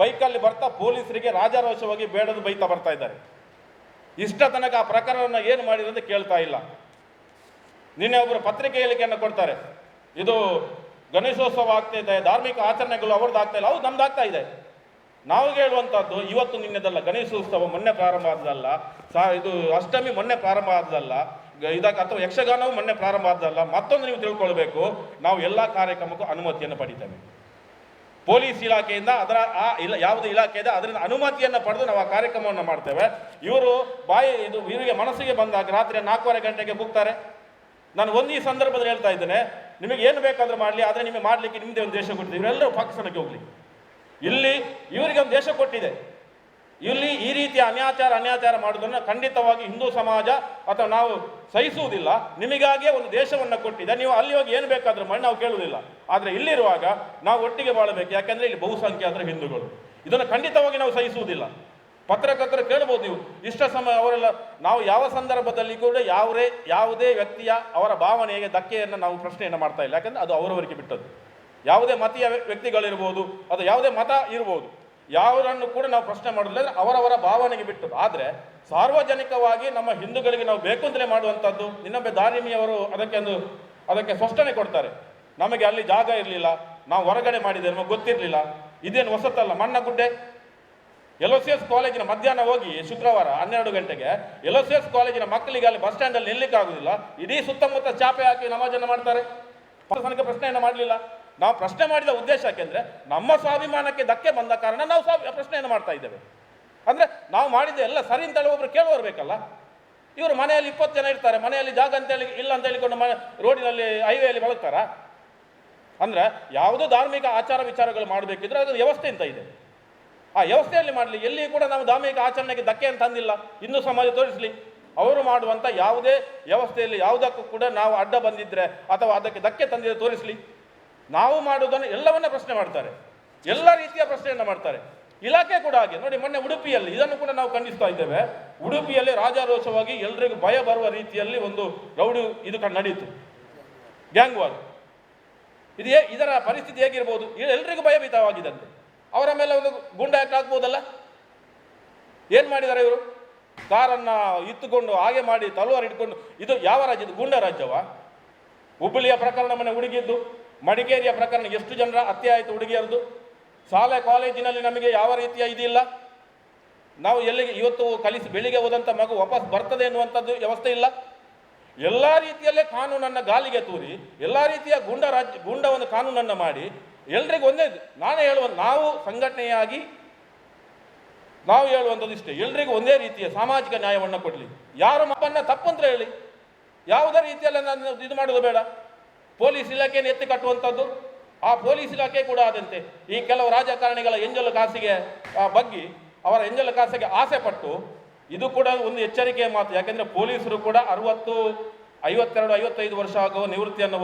ಬೈಕಲ್ಲಿ ಬರ್ತಾ ಪೊಲೀಸರಿಗೆ ರಾಜಾರೋಷವಾಗಿ ಬೇಡದು ಬೈತಾ ಬರ್ತಾ ಇದ್ದಾರೆ. ಇಷ್ಟ ತನಕ ಆ ಪ್ರಕರಣವನ್ನು ಏನು ಅಂತ ಕೇಳ್ತಾ ಇಲ್ಲ. ನಿನ್ನೆ ಒಬ್ಬರು ಪತ್ರಿಕೆ ಹೇಳಿಕೆಯನ್ನು ಕೊಡ್ತಾರೆ. ಇದು ಗಣೇಶೋತ್ಸವ ಆಗ್ತಾ ಇದೆ, ಧಾರ್ಮಿಕ ಆಚರಣೆಗಳು ಅವ್ರದ್ದು ಆಗ್ತಾ ಇಲ್ಲ, ಹೌದು, ನಮ್ದು ಆಗ್ತಾ ಇದೆ. ನಾವು ಹೇಳುವಂಥದ್ದು ಇವತ್ತು ನಿನ್ನೆದಲ್ಲ ಗಣೇಶೋತ್ಸವ ಮೊನ್ನೆ ಪ್ರಾರಂಭ ಆದದಲ್ಲ ಸಾ, ಇದು ಅಷ್ಟಮಿ ಮೊನ್ನೆ ಪ್ರಾರಂಭ ಆದದಲ್ಲ ಇದಕ್ಕೆ ಅಥವಾ ಯಕ್ಷಗಾನವು ಮೊನ್ನೆ ಪ್ರಾರಂಭ ಆದದಲ್ಲ ಮತ್ತೊಂದು ನೀವು ತಿಳ್ಕೊಳ್ಬೇಕು, ನಾವು ಎಲ್ಲ ಕಾರ್ಯಕ್ರಮಕ್ಕೂ ಅನುಮತಿಯನ್ನು ಪಡಿತೇವೆ. ಪೊಲೀಸ್ ಇಲಾಖೆಯಿಂದ ಅದರ ಆ ಇಲ್ಲ ಯಾವುದೇ ಇಲಾಖೆ ಇದೆ ಅದರಿಂದ ಅನುಮತಿಯನ್ನು ಪಡೆದು ನಾವು ಆ ಕಾರ್ಯಕ್ರಮವನ್ನು ಮಾಡ್ತೇವೆ. ಇವರು ಬಾಯಿ, ಇದು ಇವರಿಗೆ ಮನಸ್ಸಿಗೆ ಬಂದಾಗ ರಾತ್ರಿ ನಾಲ್ಕೂವರೆ ಗಂಟೆಗೆ ಹೋಗ್ತಾರೆ ನಾನು ಒಂದು ಈ ಸಂದರ್ಭದಲ್ಲಿ ಹೇಳ್ತಾ ಇದ್ದೇನೆ, ನಿಮಗೆ ಏನು ಬೇಕಾದರೂ ಮಾಡಲಿ, ಆದರೆ ನಿಮಗೆ ಮಾಡಲಿಕ್ಕೆ ನಿಮ್ಮದೇ ಒಂದು ದೇಶ ಕೊಟ್ಟಿದೆ ಇವರೆಲ್ಲರೂ ಪಾಕಿಸ್ತಾನಕ್ಕೆ ಹೋಗಲಿ. ಇಲ್ಲಿ ಇವರಿಗೆ ಒಂದು ದೇಶ ಕೊಟ್ಟಿದೆ. ಇಲ್ಲಿ ಈ ರೀತಿಯ ಅನ್ಯಾಚಾರ ಅನ್ಯಾಚಾರ ಮಾಡುವುದನ್ನು ಖಂಡಿತವಾಗಿ ಹಿಂದೂ ಸಮಾಜ ಅಥವಾ ನಾವು ಸಹಿಸುವುದಿಲ್ಲ. ನಿಮಗಾಗಿಯೇ ಒಂದು ದೇಶವನ್ನು ಕೊಟ್ಟಿದೆ. ನೀವು ಅಲ್ಲಿ ಹೋಗಿ ಏನು ಬೇಕಾದರೂ ಮಾಡಿ, ನಾವು ಕೇಳುವುದಿಲ್ಲ. ಆದರೆ ಇಲ್ಲಿರುವಾಗ ನಾವು ಒಟ್ಟಿಗೆ ಬಾಳಬೇಕು. ಯಾಕೆಂದರೆ ಇಲ್ಲಿ ಬಹುಸಂಖ್ಯಾತರ ಹಿಂದೂಗಳು. ಇದನ್ನು ಖಂಡಿತವಾಗಿ ನಾವು ಸಹಿಸುವುದಿಲ್ಲ. ಪತ್ರಕರ್ತರು ಕೇಳ್ಬೋದು ನೀವು, ಇಷ್ಟ ಸಮಯ ಅವರೆಲ್ಲ, ನಾವು ಯಾವ ಸಂದರ್ಭದಲ್ಲಿ ಕೂಡ ಯಾವರೇ ಯಾವುದೇ ವ್ಯಕ್ತಿಯ ಅವರ ಭಾವನೆಗೆ ಧಕ್ಕೆಯನ್ನು ನಾವು ಪ್ರಶ್ನೆಯನ್ನು ಮಾಡ್ತಾ ಇಲ್ಲ. ಯಾಕಂದರೆ ಅದು ಅವರವರಿಗೆ ಬಿಟ್ಟದ್ದು. ಯಾವುದೇ ಮತೀಯ ವ್ಯ- ವ್ಯಕ್ತಿಗಳಿರ್ಬೋದು ಅದು ಯಾವುದೇ ಮತ ಇರ್ಬೋದು. ಯಾವುದನ್ನು ಕೂಡ ನಾವು ಪ್ರಶ್ನೆ ಮಾಡೋದಿಲ್ಲ ಅವರವರ ಭಾವನೆಗೆ ಬಿಟ್ಟು. ಆದರೆ ಸಾರ್ವಜನಿಕವಾಗಿ ನಮ್ಮ ಹಿಂದೂಗಳಿಗೆ ನಾವು ಬೇಕು ಅಂತಲೇ ಮಾಡುವಂಥದ್ದು ಇನ್ನೊಬ್ಬ ದಾರಿಮಿಯವರು ಅದಕ್ಕೆ ಒಂದು, ಅದಕ್ಕೆ ಸ್ಪಷ್ಟನೆ ಕೊಡ್ತಾರೆ. ನಮಗೆ ಅಲ್ಲಿ ಜಾಗ ಇರಲಿಲ್ಲ, ನಾವು ಹೊರಗಡೆ ಮಾಡಿದ್ದೇವೆ ನಮಗೆ ಗೊತ್ತಿರಲಿಲ್ಲ. ಇದೇನು ಹೊಸತಲ್ಲ ಮಣ್ಣಗುಡ್ಡೆ ಎಲ್ ಸಿ ಎಸ್ ಕಾಲೇಜಿನ ಮಧ್ಯಾಹ್ನ ಹೋಗಿ ಶುಕ್ರವಾರ ಹನ್ನೆರಡು ಗಂಟೆಗೆ ಎಲ್ ಸಿ ಎಸ್ ಕಾಲೇಜಿನ ಮಕ್ಕಳಿಗೆ ಅಲ್ಲಿ ಬಸ್ ಸ್ಟ್ಯಾಂಡಲ್ಲಿ ನಿಲ್ಲಕ್ಕೆ ಆಗುದಿಲ್ಲ ಇಡೀ ಸುತ್ತಮುತ್ತ ಚಾಪೆ ಹಾಕಿ ನಮಾಜನ್ನು ಮಾಡ್ತಾರೆ. ಪ್ರಶ್ನೆಯನ್ನು ಮಾಡಲಿಲ್ಲ. ನಾವು ಪ್ರಶ್ನೆ ಮಾಡಿದ ಉದ್ದೇಶ ಯಾಕೆಂದ್ರೆ ನಮ್ಮ ಸ್ವಾಭಿಮಾನಕ್ಕೆ ಧಕ್ಕೆ ಬಂದ ಕಾರಣ ನಾವು ಪ್ರಶ್ನೆಯನ್ನು ಮಾಡ್ತಾ ಇದ್ದೇವೆ. ಅಂದ್ರೆ ನಾವು ಮಾಡಿದ ಎಲ್ಲ ಸರಿ ಅಂತೇಳಿ ಒಬ್ಬರು ಕೇಳುವವರು ಬೇಕಲ್ಲ? ಇವರು ಮನೆಯಲ್ಲಿ ಇಪ್ಪತ್ತು ಜನ ಇರ್ತಾರೆ, ಮನೆಯಲ್ಲಿ ಜಾಗ ಅಂತೇಳಿ ಇಲ್ಲ ಅಂತ ಹೇಳಿಕೊಂಡು ಮನೆ ರೋಡಿನಲ್ಲಿ ಹೈವೇಯಲ್ಲಿ ಬಳಗ್ತಾರಾ ಅಂದ್ರೆ ಯಾವುದೋ ಧಾರ್ಮಿಕ ಆಚಾರ ವಿಚಾರಗಳು ಮಾಡಬೇಕಿದ್ರೆ ಅದು ವ್ಯವಸ್ಥೆ ಅಂತ ಇದೆ. ಆ ವ್ಯವಸ್ಥೆಯಲ್ಲಿ ಮಾಡಲಿ ಎಲ್ಲಿ ಕೂಡ ನಾವು ಧಾರ್ಮಿಕ ಆಚರಣೆಗೆ ಧಕ್ಕೆ ಅಂತ ಅಂದಿಲ್ಲ. ಹಿಂದೂ ಸಮಾಜ ತೋರಿಸಲಿ. ಅವರು ಮಾಡುವಂಥ ಯಾವುದೇ ವ್ಯವಸ್ಥೆಯಲ್ಲಿ ಯಾವುದಕ್ಕೂ ಕೂಡ ನಾವು ಅಡ್ಡ ಬಂದಿದ್ರೆ ಅಥವಾ ಅದಕ್ಕೆ ಧಕ್ಕೆ ತಂದಿದ್ರೆ ತೋರಿಸಲಿ. ನಾವು ಮಾಡುವುದನ್ನು ಎಲ್ಲವನ್ನ ಪ್ರಶ್ನೆ ಮಾಡ್ತಾರೆ. ಎಲ್ಲ ರೀತಿಯ ಪ್ರಶ್ನೆಯನ್ನು ಮಾಡ್ತಾರೆ. ಇಲಾಖೆ ಕೂಡ ಹಾಗೆ. ನೋಡಿ, ಮೊನ್ನೆ ಉಡುಪಿಯಲ್ಲಿ, ಇದನ್ನು ಕೂಡ ನಾವು ಖಂಡಿಸ್ತಾ ಇದ್ದೇವೆ. ಉಡುಪಿಯಲ್ಲಿ ರಾಜಾರೋಷವಾಗಿ ಎಲ್ರಿಗೂ ಭಯ ಬರುವ ರೀತಿಯಲ್ಲಿ ಒಂದು ರೌಡಿ ಇದು ನಡೆಯಿತು ಗ್ಯಾಂಗ್ ವಾರ್ ಇದು ಇದರ ಪರಿಸ್ಥಿತಿ ಹೇಗಿರ್ಬೋದು? ಎಲ್ರಿಗೂ ಭಯಭೀತವಾಗಿದ್ದಂತೆ ಅವರ ಮೇಲೆ ಒಂದು ಗುಂಡ ಹಾಕ್ಬೋದಲ್ಲ? ಏನು ಮಾಡಿದ್ದಾರೆ ಇವರು? ಕಾರನ್ನ ಇತ್ತುಕೊಂಡು ಹಾಗೆ ಮಾಡಿ ತಲುವಾರ ಇಟ್ಕೊಂಡು ಇದು ಯಾವ ರಾಜ್ಯದ ಗೂಂಡ ರಾಜ್ಯವ? ಹುಬ್ಬಳ್ಳಿಯ ಪ್ರಕರಣ ಮನೆ ಹುಡುಗಿದ್ದು. ಮಡಿಕೇರಿಯ ಪ್ರಕರಣ ಎಷ್ಟು ಜನರ ಹತ್ಯೆ ಆಯಿತು ಹುಡುಗಿಯರದು ಶಾಲೆ, ಕಾಲೇಜಿನಲ್ಲಿ ನಮಗೆ ಯಾವ ರೀತಿಯ ಇದಿಲ್ಲ. ನಾವು ಎಲ್ಲಿಗೆ ಇವತ್ತು ಕಲಿಸಿ ಬೆಳಿಗ್ಗೆ ಹೋದಂಥ ಮಗು ವಾಪಸ್ ಬರ್ತದೆ ಎನ್ನುವಂಥದ್ದು ವ್ಯವಸ್ಥೆ ಇಲ್ಲ. ಎಲ್ಲ ರೀತಿಯಲ್ಲೇ ಕಾನೂನನ್ನು ಗಾಲಿಗೆ ತೂರಿ, ಎಲ್ಲ ರೀತಿಯ ಗುಂಡ ರಾಜ್ಯ ಗುಂಡ ಒಂದು ಕಾನೂನನ್ನು ಮಾಡಿ ಎಲ್ರಿಗೂ ಒಂದೇ. ನಾನೇ ಹೇಳುವ, ನಾವು ಸಂಘಟನೆಯಾಗಿ ನಾವು ಹೇಳುವಂಥದ್ದು ಇಷ್ಟೇ. ಎಲ್ರಿಗೂ ಒಂದೇ ರೀತಿಯ ಸಾಮಾಜಿಕ ನ್ಯಾಯವನ್ನು ಕೊಡಲಿ. ಯಾರು ಮಪ್ಪನ್ನ ತಪ್ಪಂತ ಹೇಳಿ, ಯಾವುದೇ ರೀತಿಯಲ್ಲಿ ನಾನು ಇದು ಮಾಡೋದು ಬೇಡ. ಪೊಲೀಸ್ ಇಲಾಖೆಯನ್ನು ಎತ್ತಿ ಕಟ್ಟುವಂಥದ್ದು, ಆ ಪೊಲೀಸ್ ಇಲಾಖೆ ಕೂಡ ಆದಂತೆ ಈ ಕೆಲವು ರಾಜಕಾರಣಿಗಳ ಎಂಜಲು ಕಾಸಿಗೆ ಬಗ್ಗಿ ಅವರ ಎಂಜಲು ಕಾಸಿಗೆ ಆಸೆ ಪಟ್ಟು ಇದು ಕೂಡ ಒಂದು ಎಚ್ಚರಿಕೆಯ ಮಾತು. ಯಾಕೆಂದರೆ ಪೊಲೀಸರು ಕೂಡ ಅರವತ್ತು, ಐವತ್ತೆರಡು, ಐವತ್ತೈದು ವರ್ಷ ಆಗುವ ನಿವೃತ್ತಿಯನ್ನು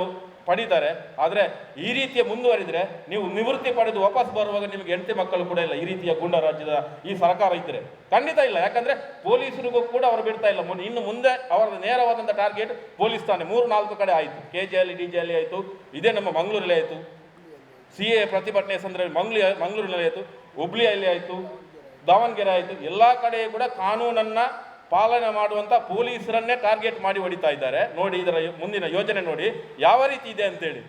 ಪಡೀತಾರೆ. ಆದರೆ ಈ ರೀತಿಯ ಮುಂದುವರಿದರೆ ನೀವು ನಿವೃತ್ತಿ ಪಡೆದು ವಾಪಸ್ ಬರುವಾಗ ನಿಮಗೆ ಹೆಂಡತಿ ಮಕ್ಕಳು ಕೂಡ ಇಲ್ಲ. ಈ ರೀತಿಯ ಗುಂಡ ರಾಜ್ಯದ ಈ ಸರ್ಕಾರ ಇದ್ದರೆ ಖಂಡಿತ ಇಲ್ಲ. ಯಾಕಂದರೆ ಪೊಲೀಸರಿಗೂ ಕೂಡ ಅವರು ಬಿಡ್ತಾ ಇಲ್ಲ. ಇನ್ನು ಮುಂದೆ ಅವರ ನೇರವಾದಂಥ ಟಾರ್ಗೆಟ್ ಪೊಲೀಸ್ ಠಾಣೆ. ಮೂರು ನಾಲ್ಕು ಕಡೆ ಆಯಿತು. K J L D J ಅಲ್ಲಿ ಆಯಿತು. ಇದೇ ನಮ್ಮ ಮಂಗಳೂರಲ್ಲಿ ಆಯಿತು. ಸಿ ಎ ಪ್ರತಿಭಟನೆ ಸಂದರ್ಭ ಮಂಗ್ಳಿ, ಮಂಗಳೂರಿನಲ್ಲಿ ಆಯಿತು. ಹುಬ್ಳಿಯಲ್ಲಿ ಆಯಿತು. ದಾವಣಗೆರೆ ಆಯಿತು. ಎಲ್ಲ ಕಡೆ ಕೂಡ ಕಾನೂನನ್ನ ಪಾಲನೆ ಮಾಡುವಂಥ ಪೊಲೀಸರನ್ನೇ ಟಾರ್ಗೆಟ್ ಮಾಡಿ ಹೊಡಿತಾ ಇದ್ದಾರೆ. ನೋಡಿ ಇದರ ಮುಂದಿನ ಯೋಜನೆ ನೋಡಿ, ಯಾವ ರೀತಿ ಇದೆ ಅಂತೇಳಿ.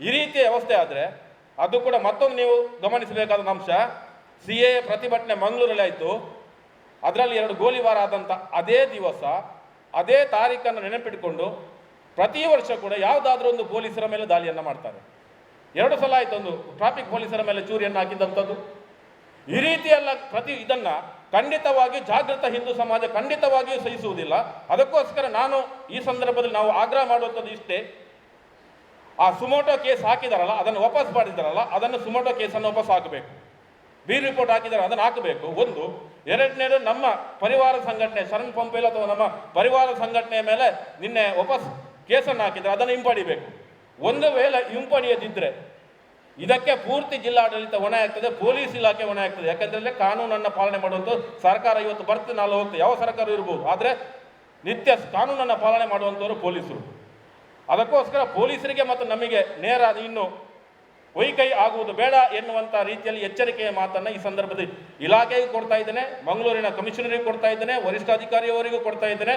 ಈ ರೀತಿಯ ವ್ಯವಸ್ಥೆ ಆದರೆ ಅದು ಕೂಡ ಮತ್ತೊಂದು ನೀವು ಗಮನಿಸಬೇಕಾದ ಅಂಶ, ಸಿ ಎ ಪ್ರತಿಭಟನೆ ಮಂಗಳೂರಲ್ಲಿ ಆಯಿತು. ಅದರಲ್ಲಿ ಎರಡು ಗೋಲಿಬಾರ ಆದಂಥ ಅದೇ ದಿವಸ, ಅದೇ ತಾರೀಖನ್ನು ನೆನಪಿಟ್ಟುಕೊಂಡು ಪ್ರತಿ ವರ್ಷ ಕೂಡ ಯಾವುದಾದ್ರೂ ಒಂದು ಪೊಲೀಸರ ಮೇಲೆ ದಾಳಿಯನ್ನು ಮಾಡ್ತಾರೆ. ಎರಡು ಸಲ ಆಯಿತು ಒಂದು ಟ್ರಾಫಿಕ್ ಪೊಲೀಸರ ಮೇಲೆ ಚೂರಿಯನ್ನು ಹಾಕಿದಂಥದ್ದು ಈ ರೀತಿಯೆಲ್ಲ ಪ್ರತಿ ಇದನ್ನ ಖಂಡಿತವಾಗಿ ಜಾಗೃತ ಹಿಂದೂ ಸಮಾಜ ಖಂಡಿತವಾಗಿಯೂ ಸಹಿಸುವುದಿಲ್ಲ. ಅದಕ್ಕೋಸ್ಕರ ನಾನು ಈ ಸಂದರ್ಭದಲ್ಲಿ ನಾವು ಆಗ್ರಹ ಮಾಡುವಂಥದ್ದು ಇಷ್ಟೇ. ಆ ಸುಮೋಟೋ ಕೇಸ್ ಹಾಕಿದಾರಲ್ಲ, ಅದನ್ನು ವಾಪಸ್ ಮಾಡಿದಾರಲ್ಲ, ಅದನ್ನು ಸುಮೋಟೋ ಕೇಸನ್ನು ವಾಪಸ್ ಹಾಕಬೇಕು. ಬಿ ರಿಪೋರ್ಟ್ ಹಾಕಿದ್ದಾರೆ ಅದನ್ನು ಹಾಕಬೇಕು. ಒಂದು, ಎರಡನೇದು ನಮ್ಮ ಪರಿವಾರ ಸಂಘಟನೆ, ಶರಣ್ ಪಂಪೇಲ್ ಅಥವಾ ನಮ್ಮ ಪರಿವಾರ ಸಂಘಟನೆಯ ಮೇಲೆ ನಿನ್ನೆ ವಾಪಸ್ ಕೇಸನ್ನು ಹಾಕಿದ್ದಾರೆ ಅದನ್ನು ಹಿಂಪಡಿಬೇಕು. ಒಂದು ವೇಳೆ ಹಿಂಪಡಿಯದಿದ್ದರೆ ಇದಕ್ಕೆ ಪೂರ್ತಿ ಜಿಲ್ಲಾಡಳಿತ ಹೊಣೆ ಆಗ್ತದೆ, ಪೊಲೀಸ್ ಇಲಾಖೆ ಹೊಣೆ ಆಗ್ತದೆ. ಯಾಕಂದ್ರೆ ಕಾನೂನನ್ನು ಪಾಲನೆ ಮಾಡುವಂಥ ಸರ್ಕಾರ ಇವತ್ತು ಬರ್ತದೆ ನಾಳೆ ಹೋಗ್ತದೆ. ಯಾವ ಸರ್ಕಾರ ಇರ್ಬೋದು, ಆದರೆ ನಿತ್ಯ ಕಾನೂನನ್ನು ಪಾಲನೆ ಮಾಡುವಂಥವರು ಪೊಲೀಸರು. ಅದಕ್ಕೋಸ್ಕರ ಪೊಲೀಸರಿಗೆ ಮತ್ತು ನಮಗೆ ನೇರ ಇನ್ನು ಹೊಯ್ಕೈ ಆಗುವುದು ಬೇಡ ಎನ್ನುವಂಥ ರೀತಿಯಲ್ಲಿ ಎಚ್ಚರಿಕೆಯ ಮಾತನ್ನು ಈ ಸಂದರ್ಭದಲ್ಲಿ ಇಲಾಖೆಗೂ ಕೊಡ್ತಾ ಇದ್ದೇನೆ, ಮಂಗಳೂರಿನ ಕಮಿಷನರಿಗೂ ಕೊಡ್ತಾ ಇದ್ದೇನೆ, ವರಿಷ್ಠಾಧಿಕಾರಿಯವರಿಗೂ ಕೊಡ್ತಾ ಇದ್ದೇನೆ.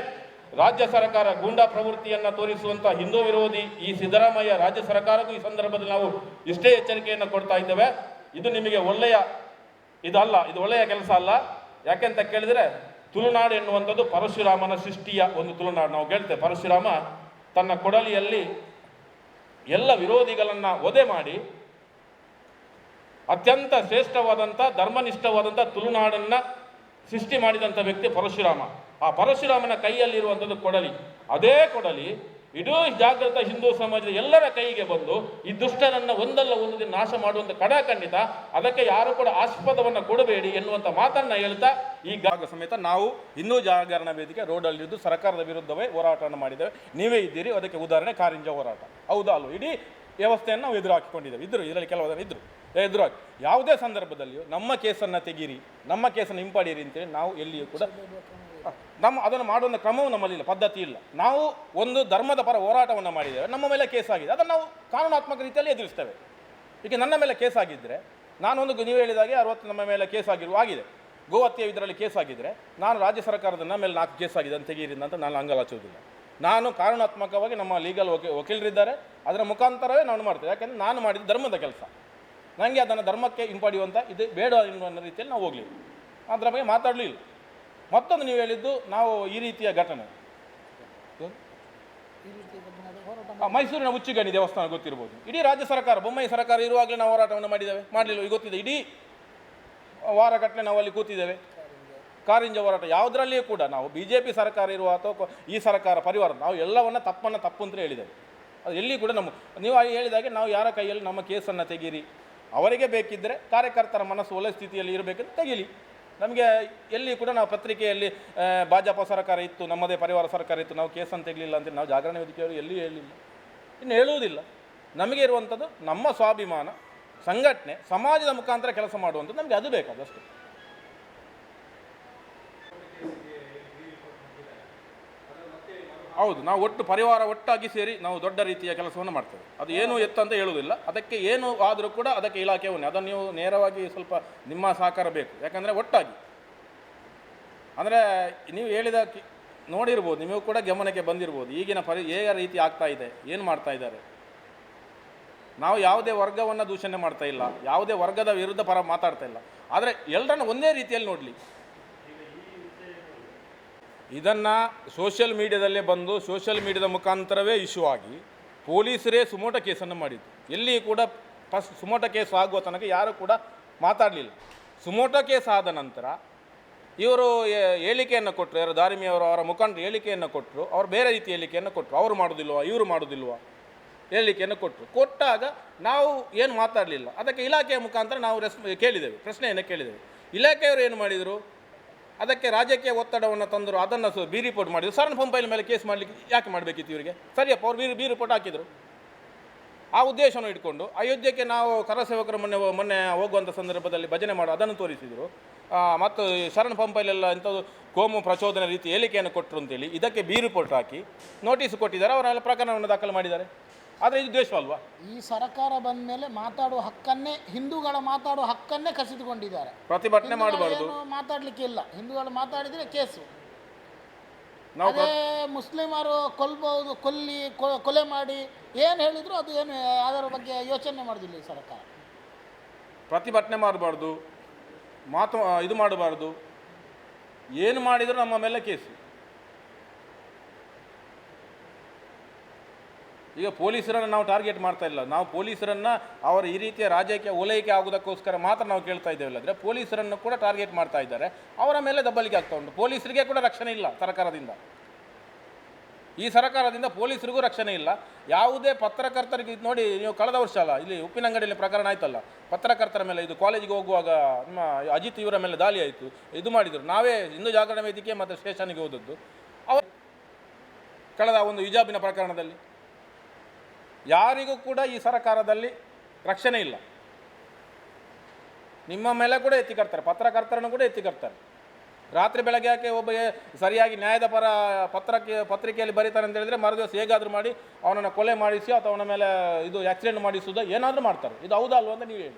ರಾಜ್ಯ ಸರ್ಕಾರ ಗೂಂಡಾ ಪ್ರವೃತ್ತಿಯನ್ನು ತೋರಿಸುವಂಥ ಹಿಂದೂ ವಿರೋಧಿ ಈ ಸಿದ್ದರಾಮಯ್ಯ ರಾಜ್ಯ ಸರ್ಕಾರಕ್ಕೂ ಈ ಸಂದರ್ಭದಲ್ಲಿ ನಾವು ಇಷ್ಟೇ ಎಚ್ಚರಿಕೆಯನ್ನು ಕೊಡ್ತಾ ಇದ್ದೇವೆ. ಇದು ನಿಮಗೆ ಒಳ್ಳೆಯ ಇದಲ್ಲ, ಇದು ಒಳ್ಳೆಯ ಕೆಲಸ ಅಲ್ಲ. ಯಾಕೆಂತ ಕೇಳಿದರೆ ತುಳುನಾಡು ಎನ್ನುವಂಥದ್ದು ಪರಶುರಾಮನ ಸೃಷ್ಟಿಯ ಒಂದು ತುಳುನಾಡು. ನಾವು ಕೇಳ್ತೇವೆ, ಪರಶುರಾಮ ತನ್ನ ಕೊಡಲಿಯಲ್ಲಿ ಎಲ್ಲ ವಿರೋಧಿಗಳನ್ನು ವಧೆ ಮಾಡಿ ಅತ್ಯಂತ ಶ್ರೇಷ್ಠವಾದಂಥ ಧರ್ಮನಿಷ್ಠವಾದಂಥ ತುಳುನಾಡನ್ನು ಸೃಷ್ಟಿ ಮಾಡಿದಂಥ ವ್ಯಕ್ತಿ ಪರಶುರಾಮ. ಆ ಪರಶುರಾಮನ ಕೈಯಲ್ಲಿರುವಂಥದ್ದು ಕೊಡಲಿ. ಅದೇ ಕೊಡಲಿ, ಇಡೀ ಜಾಗೃತ ಹಿಂದೂ ಸಮಾಜದ ಎಲ್ಲರ ಕೈಗೆ ಬಂದು ಈ ದುಷ್ಟನನ್ನು ಒಂದಲ್ಲ ಒಂದು ದಿನ ನಾಶ ಮಾಡುವಂಥ ಕಡಾಖಂಡಿತ ಅದಕ್ಕೆ ಯಾರು ಕೂಡ ಆಸ್ಪದವನ್ನು ಕೊಡಬೇಡಿ ಎನ್ನುವಂಥ ಮಾತನ್ನ ಹೇಳ್ತಾ ಈಗ ಸಮೇತ ನಾವು ಹಿಂದೂ ಜಾಗರಣ ವೇದಿಕೆ ರೋಡಲ್ಲಿದ್ದು ಸರ್ಕಾರದ ವಿರುದ್ಧವೇ ಹೋರಾಟವನ್ನು ಮಾಡಿದ್ದೇವೆ. ನೀವೇ ಇದ್ದೀರಿ, ಅದಕ್ಕೆ ಉದಾಹರಣೆ ಕಾರಿಂಜ ಹೋರಾಟ. ಹೌದಾ ಅಲ್ವ? ಇಡೀ ವ್ಯವಸ್ಥೆಯನ್ನು ನಾವು ಎದುರು ಹಾಕಿಕೊಂಡಿದ್ದೇವೆ ಇದ್ರು, ಇದರಲ್ಲಿ ಕೆಲವು ಇದ್ರು. ಎದುರು ಹಾಕಿ ಯಾವುದೇ ಸಂದರ್ಭದಲ್ಲಿಯೂ ನಮ್ಮ ಕೇಸನ್ನು ತೆಗೀರಿ, ನಮ್ಮ ಕೇಸನ್ನು ಹಿಂಪಡೀರಿ ಅಂತೇಳಿ ನಾವು ಎಲ್ಲಿಯೂ ಕೂಡ ನಮ್ಮ ಅದನ್ನು ಮಾಡುವ ಕ್ರಮವೂ ನಮ್ಮಲ್ಲಿ ಇಲ್ಲ, ಪದ್ಧತಿ ಇಲ್ಲ. ನಾವು ಒಂದು ಧರ್ಮದ ಪರ ಹೋರಾಟವನ್ನು ಮಾಡಿದ್ದೇವೆ, ನಮ್ಮ ಮೇಲೆ ಕೇಸ್ ಆಗಿದೆ ಅದನ್ನು ನಾವು ಕಾನೂನಾತ್ಮಕ ರೀತಿಯಲ್ಲಿ ಎದುರಿಸ್ತೇವೆ. ಈಗ ನನ್ನ ಮೇಲೆ ಕೇಸ್ ಆಗಿದ್ದರೆ ನಾನೊಂದು ನೀವು ಹೇಳಿದಾಗೆ ಅರವತ್ತು ನಮ್ಮ ಮೇಲೆ ಕೇಸ್ ಆಗಿರುವ ಆಗಿದೆ. ಗೋಹತ್ಯೆ ಇದರಲ್ಲಿ ಕೇಸ್ ಆಗಿದ್ದರೆ ನಾನು ರಾಜ್ಯ ಸರ್ಕಾರದ ನಮ್ಮ ಮೇಲೆ ನಾಲ್ಕು ಕೇಸ್ ಆಗಿದೆ ಅಂತ ತೆಗೀರಿ ಅಂತ ನಾನು ಅಂಗಲಾಚುವುದಿಲ್ಲ. ನಾನು ಕಾನೂನಾತ್ಮಕವಾಗಿ ನಮ್ಮ ಲೀಗಲ್ ವಕೀ, ವಕೀಲರಿದ್ದಾರೆ, ಅದರ ಮುಖಾಂತರವೇ ನಾನು ಮಾಡ್ತೇವೆ ಯಾಕೆಂದರೆ ನಾನು ಮಾಡಿದ ಧರ್ಮದ ಕೆಲಸ. ನನಗೆ ಅದನ್ನು ಧರ್ಮಕ್ಕೆ ಹಿಂಪಡೆಯುವಂಥ ಇದು ಬೇಡ ಅನ್ನೋ ರೀತಿಯಲ್ಲಿ ನಾವು ಹೋಗಲಿಲ್ಲ. ಅದರ ಬಗ್ಗೆ ಮಾತಾಡಲಿಲ್ಲ. ಮತ್ತೊಂದು ನೀವು ಹೇಳಿದ್ದು ನಾವು ಈ ರೀತಿಯ ಘಟನೆ. ಮೈಸೂರಿನ ಉಚ್ಚಿಗಣಿ ದೇವಸ್ಥಾನ ಗೊತ್ತಿರ್ಬೋದು. ಇಡೀ ರಾಜ್ಯ ಸರ್ಕಾರ ಬೊಮ್ಮಾಯಿ ಸರ್ಕಾರ ಇರುವಾಗಲೇ ನಾವು ಹೋರಾಟವನ್ನು ಮಾಡಿದ್ದೇವೆ. ಮಾಡಲಿಲ್ಲ ಈಗ ಗೊತ್ತಿದೆ. ಇಡೀ ವಾರಗಟ್ಟಲೆ ನಾವು ಅಲ್ಲಿ ಕೂತಿದ್ದೇವೆ. ಕಾರಿಂಜ ಹೋರಾಟ ಯಾವುದರಲ್ಲಿಯೂ ಕೂಡ ನಾವು ಬಿ ಜೆ ಪಿ ಸರ್ಕಾರ ಇರುವ ಅಥವಾ ಈ ಸರ್ಕಾರ ಪರಿವಾರ ನಾವು ಎಲ್ಲವನ್ನ ತಪ್ಪನ್ನು ತಪ್ಪು ಅಂತ ಹೇಳಿದ್ದೇವೆ. ಅದು ಎಲ್ಲಿ ಕೂಡ ನಮ್ಮ ನೀವು ಹೇಳಿದಾಗೆ ನಾವು ಯಾರ ಕೈಯಲ್ಲಿ ನಮ್ಮ ಕೇಸನ್ನು ತೆಗೀರಿ. ಅವರಿಗೆ ಬೇಕಿದ್ದರೆ ಕಾರ್ಯಕರ್ತರ ಮನಸ್ಸು ಒಳ್ಳೆ ಸ್ಥಿತಿಯಲ್ಲಿ ಇರಬೇಕಂತ ತೆಗೀಲಿ. ನಮಗೆ ಎಲ್ಲಿ ಕೂಡ ನಾವು ಪತ್ರಿಕೆಯಲ್ಲಿ ಭಾಜಪ ಸರ್ಕಾರ ಇತ್ತು, ನಮ್ಮದೇ ಪರಿವಾರ ಸರ್ಕಾರ ಇತ್ತು, ನಾವು ಕೇಸನ್ನು ತೆಗಲಿಲ್ಲ ಅಂತ ನಾವು ಜಾಗರಣೆ ವೇದಿಕೆಯವರು ಎಲ್ಲಿ ಹೇಳಿಲ್ಲ. ಇನ್ನು ಹೇಳುವುದಿಲ್ಲ. ನಮಗೆ ಇರುವಂಥದ್ದು ನಮ್ಮ ಸ್ವಾಭಿಮಾನ, ಸಂಘಟನೆ, ಸಮಾಜದ ಮುಖಾಂತರ ಕೆಲಸ ಮಾಡುವಂಥದ್ದು ನಮಗೆ ಅದು ಬೇಕು ಹೌದು, ನಾವು ಒಟ್ಟು ಪರಿವಾರ ಒಟ್ಟಾಗಿ ಸೇರಿ ನಾವು ದೊಡ್ಡ ರೀತಿಯ ಕೆಲಸವನ್ನು ಮಾಡ್ತೇವೆ. ಅದು ಏನು ಎತ್ತು ಅಂತ ಹೇಳುವುದಿಲ್ಲ. ಅದಕ್ಕೆ ಏನು ಆದರೂ ಕೂಡ ಅದಕ್ಕೆ ಇಲಾಖೆ ಒಂದೇ ಅದನ್ನು ನೀವು ನೇರವಾಗಿ ಸ್ವಲ್ಪ ನಿಮ್ಮ ಸಹಕಾರ ಬೇಕು. ಯಾಕಂದರೆ ಒಟ್ಟಾಗಿ. ಅಂದರೆ ನೀವು ಹೇಳಿದ ನೋಡಿರ್ಬೋದು, ನೀವು ಕೂಡ ಗಮನಕ್ಕೆ ಬಂದಿರ್ಬೋದು. ಈಗಿನ ಪರಿ, ಹೇಗೆ ರೀತಿ ಆಗ್ತಾ ಇದೆ, ಏನು ಮಾಡ್ತಾ ಇದ್ದಾರೆ. ನಾವು ಯಾವುದೇ ವರ್ಗವನ್ನು ದೂಷಣೆ ಮಾಡ್ತಾ ಇಲ್ಲ. ಯಾವುದೇ ವರ್ಗದ ವಿರುದ್ಧ ಪರ ಮಾತಾಡ್ತಾ ಇಲ್ಲ. ಆದರೆ ಎಲ್ಲರನ್ನು ಒಂದೇ ರೀತಿಯಲ್ಲಿ ನೋಡಲಿ. ಇದನ್ನು ಸೋಷಿಯಲ್ ಮೀಡಿಯಾದಲ್ಲೇ ಬಂದು ಸೋಷಿಯಲ್ ಮೀಡಿಯಾದ ಮುಖಾಂತರವೇ ಇಶ್ಯೂ ಆಗಿ ಪೊಲೀಸರೇ ಸುಮೋಟ ಕೇಸನ್ನು ಮಾಡಿದ್ದು. ಎಲ್ಲಿ ಕೂಡ ಫಸ್ಟ್ ಸುಮೋಟ ಕೇಸ್ ಆಗುವ ತನಕ ಯಾರು ಕೂಡ ಮಾತಾಡಲಿಲ್ಲ. ಸುಮೋಟ ಕೇಸ್ ಆದ ನಂತರ ಇವರು ಹೇಳಿಕೆಯನ್ನು ಕೊಟ್ಟರು ಯಾರು ದಾರಿಮಿಯವರು ಅವರ ಮುಖಂಡರು ಹೇಳಿಕೆಯನ್ನು ಕೊಟ್ಟರು ಅವರು ಬೇರೆ ರೀತಿ ಹೇಳಿಕೆಯನ್ನು ಕೊಟ್ಟರು ಅವರು ಮಾಡೋದಿಲ್ವಾ, ಇವರು ಮಾಡೋದಿಲ್ವಾ ಹೇಳಿಕೆಯನ್ನು ಕೊಟ್ಟರು ಕೊಟ್ಟಾಗ ನಾವು ಏನು ಮಾತಾಡಲಿಲ್ಲ. ಅದಕ್ಕೆ ಇಲಾಖೆಯ ಮುಖಾಂತರ ನಾವು ರೆಸ್, ಕೇಳಿದೆವು, ಪ್ರಶ್ನೆಯನ್ನು ಕೇಳಿದೆವು. ಇಲಾಖೆಯವರು ಏನು ಮಾಡಿದರು? ಅದಕ್ಕೆ ರಾಜಕೀಯ ಒತ್ತಡವನ್ನು ತಂದರು. ಅದನ್ನು ಸ ಬಿ ರಿಪೋರ್ಟ್ ಮಾಡಿದರು. ಸರ್ ಪಂಪೈಲ್ ಮೇಲೆ ಕೇಸ್ ಮಾಡಲಿಕ್ಕೆ ಯಾಕೆ ಮಾಡಬೇಕಿತ್ತು ಇವರಿಗೆ? ಸರಿಯಪ್ಪ, ಅವ್ರು ಬಿ ಬಿ ರಿಪೋರ್ಟ್ ಹಾಕಿದರು. ಆ ಉದ್ದೇಶವನ್ನು ಇಟ್ಕೊಂಡು ಅಯೋಧ್ಯೆಗೆ ನಾವು ಕರಸೇವಕರು ಮೊನ್ನೆ ಮೊನ್ನೆ ಹೋಗುವಂಥ ಸಂದರ್ಭದಲ್ಲಿ ಭಜನೆ ಮಾಡೋ ಅದನ್ನು ತೋರಿಸಿದರು. ಮತ್ತು ಸರನ್ ಪಂಪೈಲೆಲ್ಲ ಇಂಥದ್ದು ಕೋಮು ಪ್ರಚೋದನೆ ರೀತಿ ಹೇಳಿಕೆಯನ್ನು ಕೊಟ್ಟರು ಅಂತೇಳಿ ಇದಕ್ಕೆ ಬಿ ರಿಪೋರ್ಟ್ ಹಾಕಿ ನೋಟಿಸ್ ಕೊಟ್ಟಿದ್ದಾರೆ. ಅವರೆಲ್ಲ ಪ್ರಕರಣವನ್ನು ದಾಖಲು ಮಾಡಿದ್ದಾರೆ. ಆದರೆ ಇದು ದ್ವೇಷವಲ್ವಾ ಈ ಸರ್ಕಾರ ಬಂದ ಮೇಲೆ ಮಾತಾಡುವ ಹಕ್ಕನ್ನೇ ಹಿಂದೂಗಳ ಮಾತಾಡುವ ಹಕ್ಕನ್ನೇ ಕಸಿದುಕೊಂಡಿದ್ದಾರೆ. ಪ್ರತಿಭಟನೆ ಮಾಡಬಾರದು. ಮಾತಾಡ್ಲಿಕ್ಕೆ ಇಲ್ಲ. ಹಿಂದೂಗಳು ಮಾತಾಡಿದ್ರೆ ಕೇಸು. ನಾವು ಅದೇ ಮುಸ್ಲಿಮರು ಕೊಲ್ಬಹುದು ಕೊಲ್ಲಿ ಕೊಲೆ ಮಾಡಿ ಏನು ಹೇಳಿದ್ರು ಅದು ಏನು ಅದರ ಬಗ್ಗೆ ಯೋಚನೆ ಮಾಡೋದಿಲ್ಲ ಈ ಸರ್ಕಾರ. ಪ್ರತಿಭಟನೆ ಮಾಡಬಾರ್ದು. ಮಾತು ಇದು ಮಾಡಬಾರ್ದು. ಏನು ಮಾಡಿದರೂ ನಮ್ಮ ಮೇಲೆ ಕೇಸು. ಈಗ ಪೊಲೀಸರನ್ನು ನಾವು ಟಾರ್ಗೆಟ್ ಮಾಡ್ತಾ ಇಲ್ಲ. ನಾವು ಪೊಲೀಸರನ್ನು ಅವರ ಈ ರೀತಿಯ ರಾಜಕೀಯ ಒಲೈಕೆ ಆಗೋದಕ್ಕೋಸ್ಕರ ಮಾತ್ರ ನಾವು ಕೇಳ್ತಾ ಇದ್ದೇವೆ ಇಲ್ಲದ್ರೆ ಪೊಲೀಸರನ್ನು ಕೂಡ ಟಾರ್ಗೆಟ್ ಮಾಡ್ತಾ ಇದ್ದಾರೆ. ಅವರ ಮೇಲೆ ದಬ್ಬಲಿಕೆ ಆಗ್ತಾ ಉಂಟು. ಪೊಲೀಸರಿಗೆ ಕೂಡ ರಕ್ಷಣೆ ಇಲ್ಲ ಸರ್ಕಾರದಿಂದ. ಈ ಸರ್ಕಾರದಿಂದ ಪೊಲೀಸರಿಗೂ ರಕ್ಷಣೆ ಇಲ್ಲ. ಯಾವುದೇ ಪತ್ರಕರ್ತರಿಗೆ ನೋಡಿ, ನೀವು ಕಳೆದ ವರ್ಷ ಅಲ್ಲ, ಇಲ್ಲಿ ಉಪ್ಪಿನಂಗಡಿಯಲ್ಲಿ ಪ್ರಕರಣ ಆಯ್ತಲ್ಲ, ಪತ್ರಕರ್ತರ ಮೇಲೆ ಇದು ಕಾಲೇಜಿಗೆ ಹೋಗುವಾಗ ಅಜಿತ್ ಇವರ ಮೇಲೆ ದಾಳಿ ಆಯಿತು, ಇದು ಮಾಡಿದರು. ನಾವೇ ಹಿಂದೂ ಜಾಗರಣ ವೇದಿಕೆ ಮತ್ತು ಸ್ಟೇಷನ್ಗೆ ಹೋದದ್ದು. ಅವರು ಕಳೆದ ಒಂದು ಹಿಜಾಬಿನ ಪ್ರಕರಣದಲ್ಲಿ ಯಾರಿಗೂ ಕೂಡ ಈ ಸರ್ಕಾರದಲ್ಲಿ ರಕ್ಷಣೆ ಇಲ್ಲ. ನಿಮ್ಮ ಮೇಲೆ ಕೂಡ ಎತ್ತಿಕರ್ತಾರೆ ಪತ್ರಕರ್ತರನ್ನು ಕೂಡ ಎತ್ತಿಕರ್ತಾರೆ ರಾತ್ರಿ ಬೆಳಗ್ಗೆ ಯಾಕೆ ಒಬ್ಬ ಸರಿಯಾಗಿ ನ್ಯಾಯದ ಪರ ಪತ್ರಕ್ಕೆ, ಪತ್ರಿಕೆಯಲ್ಲಿ ಬರೀತಾರೆ ಅಂತ ಹೇಳಿದರೆ ಮರುದಿವಸ ಹೇಗಾದರೂ ಮಾಡಿ ಅವನನ್ನು ಕೊಲೆ ಮಾಡಿಸಿ ಅಥವಾ ಅವನ ಮೇಲೆ ಇದು ಆಕ್ಸಿಡೆಂಟ್ ಮಾಡಿಸೋದು ಏನಾದರೂ ಮಾಡ್ತಾರೆ. ಇದು ಹೌದಾ ಅಲ್ವಾ ಅಂತ ನೀವು ಹೇಳಿ.